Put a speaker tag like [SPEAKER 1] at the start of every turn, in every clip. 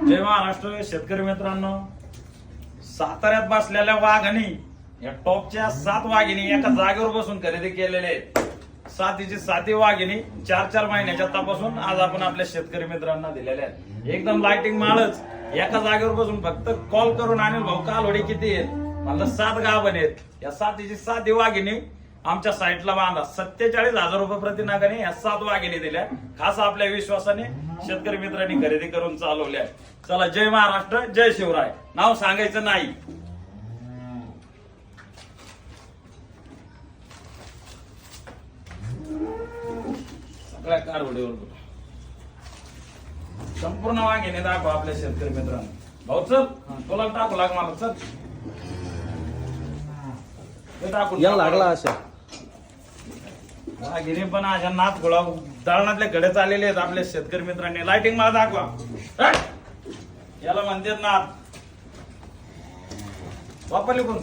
[SPEAKER 1] जय महाराष्ट्र शेतकरी मित्रांनो. साताऱ्यात बसलेल्या वाघांनी या टॉपच्या सात वाघिणी एका जागेवर बसून खरेदी केलेले आहेत. सातीची साती वाघिणी चार चार महिन्याच्या तपासून आज आपण आपल्या शेतकरी मित्रांना दिलेल्या आहेत. एकदम लाइटिंग माळच एका जागेवर बसून फक्त कॉल करून आणि भाऊ कालवडी किती आहेत? मला सात गाभण आहेत. या सातीची साती वाघिणी आमच्या साईटला बांधा. सत्तेचाळीस हजार रुपये प्रति नागाने या सात वाघिणी दिल्या. खास आपल्या विश्वासाने शेतकरी मित्रांनी खरेदी करून चालवल्या. चला जय महाराष्ट्र जय शिवराय. नाव सांगायचं नाही. सगळ्या कारवडीवर. संपूर्ण वाघिणी दाखव आपल्या शेतकरी मित्रांनो. भाऊ चल. तुला टाकू लाग मला चल. टाकून
[SPEAKER 2] या लागला अशा.
[SPEAKER 1] गिरी पण अशा नाथ गोळा दळणातल्या घडे चाललेले आहेत आपल्या शेतकरी मित्रांनी. लाइटिंग मला दाखवा. हट! याला म्हणतात नाथ वापरली कोण?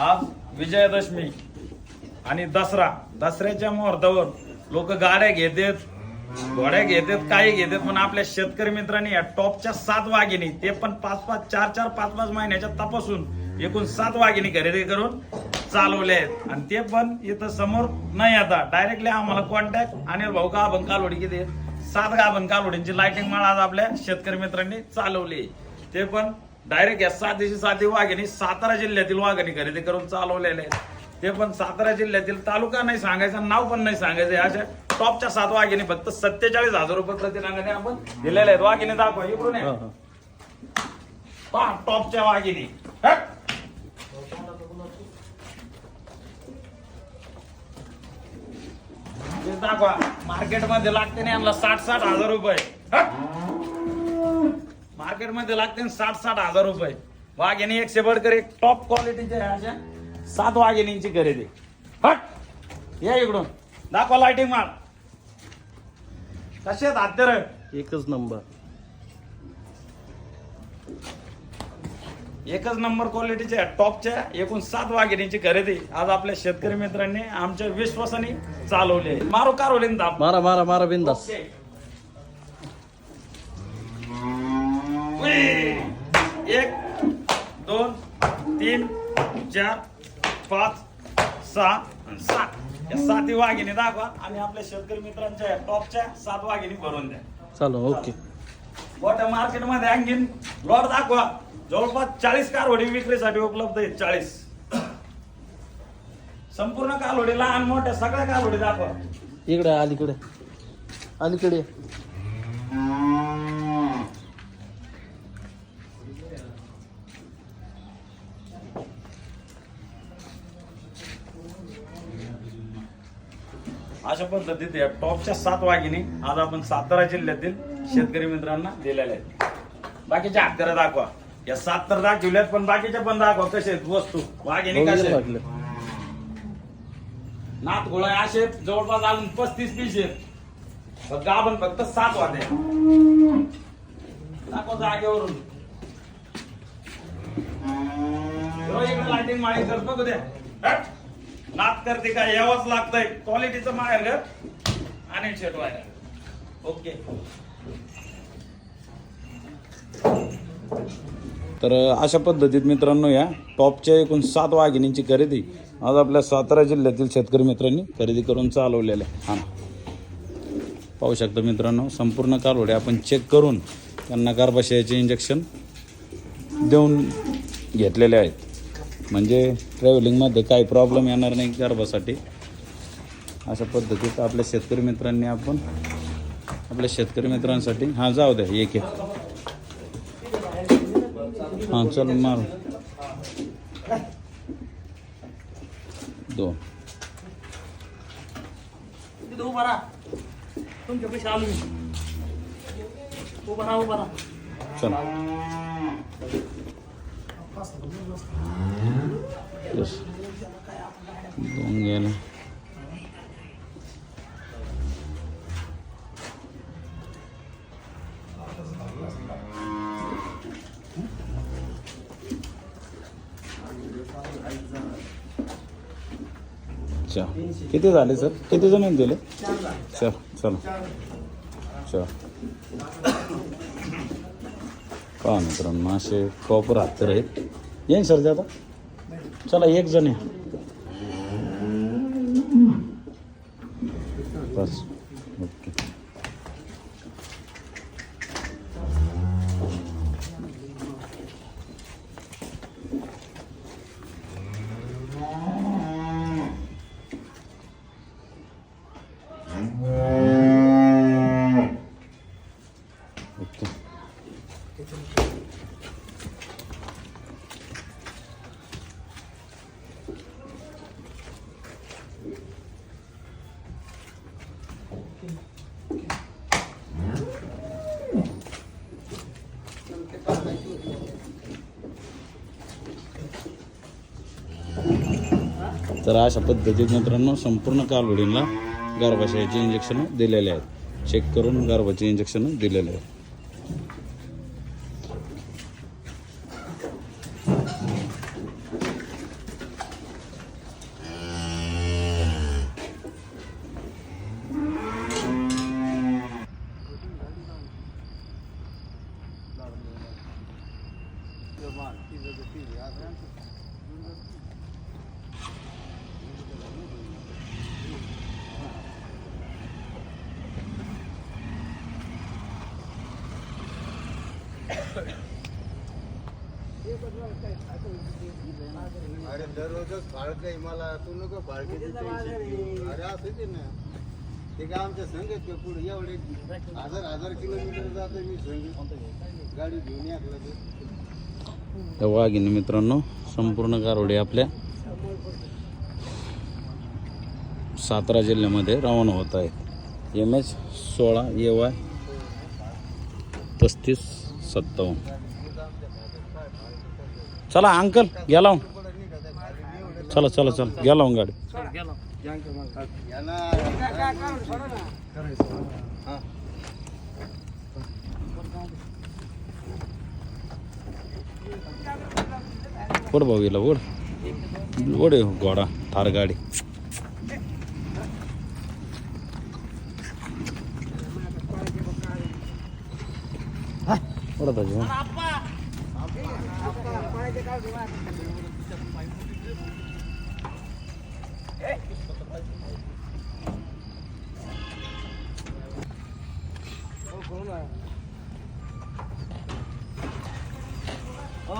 [SPEAKER 1] आज विजयादशमी आणि दसरा. दसऱ्याच्या मुहूर्तावर लोक गाड्या घेतात घोड्या घेतात काही घेतात पण आपल्या शेतकरी मित्रांनी या टॉपच्या सात वाघिणी ते पण पाच पाच चार चार पाच पाच महिन्याच्या तपासून एकूण सात वाघिणी खरेदी करून चालवले आहेत. आणि ते पण इथं समोर नाही आता. डायरेक्टली आम्हाला कॉन्टॅक्ट आणि भाऊ गाभण कालोडी किती सात गाभण कालोडींची लाइटिंग माळ आज आपल्या शेतकरी मित्रांनी चालवली. ते पण डायरेक्ट या सातीची साती वाघिणी सातारा जिल्ह्यातील वाघिणी खरेदी करून चालवलेले आहेत. ते पण सातारा जिल्ह्यातील तालुका नाही सांगायचं नाव पण नाही सांगायचं. अशा टॉपच्या सात वाघिणी फक्त सत्तेचाळीस हजार रुपये प्रतिनागाने आपण दिलेले आहेत. वाघिणी दाखवा इकडून. पहा टॉपच्या वाघिणी. दाखवा मार्केटमध्ये लागते ना यांना साठ साठ हजार रुपये! मार्केटमध्ये लागते साठ साठ हजार रुपये. वाघिणी एकशे बडकर एक टॉप क्वालिटीचे आहे अशा सात वाघिणींची खरेदी. हट! या इकडून. दाखवा लाइटिंग मार कसे आहेत हत्यार
[SPEAKER 2] एकच नंबर.
[SPEAKER 1] एकच नंबर क्वालिटीच्या टॉपच्या एकूण सात वाघिणीची खरेदी. आज आपल्या शेतकरी मित्रांनी आमच्या विश्वासाने चालवली आहे. मारू कारवली ना दाब.
[SPEAKER 2] मारा मारा मारा बिंदास.
[SPEAKER 1] एक दोन तीन चार पाच सहा आणि सात. या साती वाघिणी दाखवा आणि आपल्या शेतकरी मित्रांच्या टॉपच्या सात वाघिणी भरून द्या.
[SPEAKER 2] चालू ओके.
[SPEAKER 1] मोठ्या मार्केटमध्ये आणखीन लॉट दाखवा. जवळपास चाळीस कारवडी विक्रीसाठी उपलब्ध आहेत चाळीस. संपूर्ण कालवडी लहान मोठ्या सगळ्या कालवडी दाखवा.
[SPEAKER 2] इकडे अलीकडे. अलीकडे.
[SPEAKER 1] अशा पद्धतीत या टॉपच्या सात वाघिणी आज आपण सातारा जिल्ह्यातील शेतकरी मित्रांना दिलेल्या आहेत. बाकीच्या हत्यारं दाखवा. या सात तर दाखवल्यात पण बाकीच्या पण दाखवा कसे आहेत वस्तू. वाघिणी कसे नाथ गोळा असे जवळपास अजून पस्तीस पीस आहेत. फक्त आपण फक्त सात वाटे दाखव जागेवरून. लाइटिंग माळी कर बघू द्या करते काय यावंच लागतंय. क्वालिटीचं माहेर आणि शेट ओके
[SPEAKER 3] तर अशा पद्धतीत मित्रांनो या टॉपच्या एकूण सात वाघिणींची खरेदी आज आपल्या सातारा जिल्ह्यातील शेतकरी मित्रांनी खरेदी करून चालवलेल्या आहे हा पाहू शकता मित्रांनो संपूर्ण कालवडे आपण चेक करून त्यांना गर्भाशयाचे इंजेक्शन देऊन घेतलेले आहेत. म्हणजे ट्रॅव्हलिंगमध्ये काही प्रॉब्लेम येणार नाही गर्भासाठी. अशा पद्धतीत आपल्या शेतकरी मित्रांनी आपण आपल्या शेतकरी मित्रांसाठी हां जाऊ द्या एक एक. हां चल मारू.
[SPEAKER 1] दोन. चल. Yes. दोन गेले अच्छा किती झाले सर? किती जण दिले? चल चला. चल. पहा मित्रांनो असे कॉपर हत्तर आहेत येईन सर ते आता? चला एक जण आहे बस. ओके. ओके. तर अशा पद्धतीत मित्रांनो संपूर्ण कालवडींना गर्भाशयाचे इंजेक्शन दिलेले आहेत. चेक करून गर्भाचे इंजेक्शन दिलेले आहेत.
[SPEAKER 4] अरे दररोजच मला तू नको फाळके अरे असं ते ना. ते काय आमच्या संगत ते पुढे? एवढे हजार हजार किलोमीटर जातो मी संगीत गाडी घेऊन याकला ते
[SPEAKER 1] त्या वाघिणी मित्रांनो संपूर्ण गारवडे आपल्या सातारा जिल्ह्यामध्ये रवाना होत आहेत एम एच सोळा ए वाय पस्तीस सत्तावन्न. चला अंकल घ्या लावून. चला चला चला घ्या लावून गाडी.
[SPEAKER 4] यांना
[SPEAKER 1] ओढ भाऊ गेला ओढ ओढ घोडा थार गाडी. ओढा ताजी,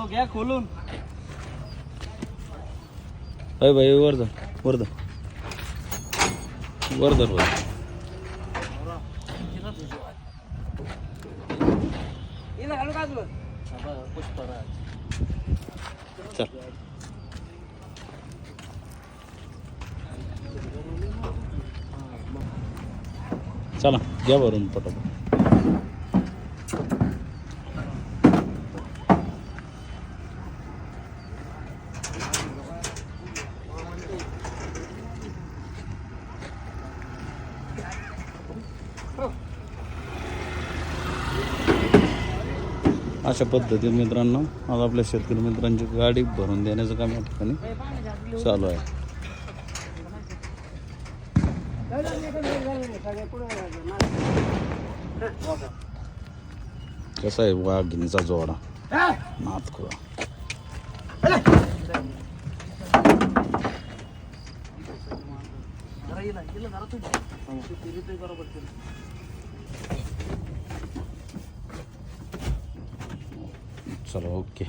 [SPEAKER 3] घ्या खोलून
[SPEAKER 1] अय भाई वर्धन वर्धन वर्धन जा. वर धर चल. चला घ्या भरून पटापट अशा पद्धतीने मित्रांनो आज आपल्या शेतकरी मित्रांची गाडी भरून देण्याचं काम या ठिकाणी चालू आहे. कसा आहे वाघिणीचा जोडा. नाथखोळा
[SPEAKER 3] बरोबर
[SPEAKER 1] चला ओके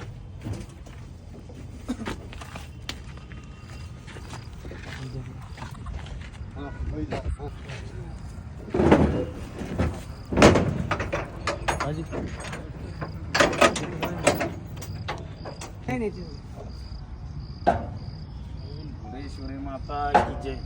[SPEAKER 4] हा, बैल, हा.
[SPEAKER 3] भाजी
[SPEAKER 1] विठ्ठल माता की जय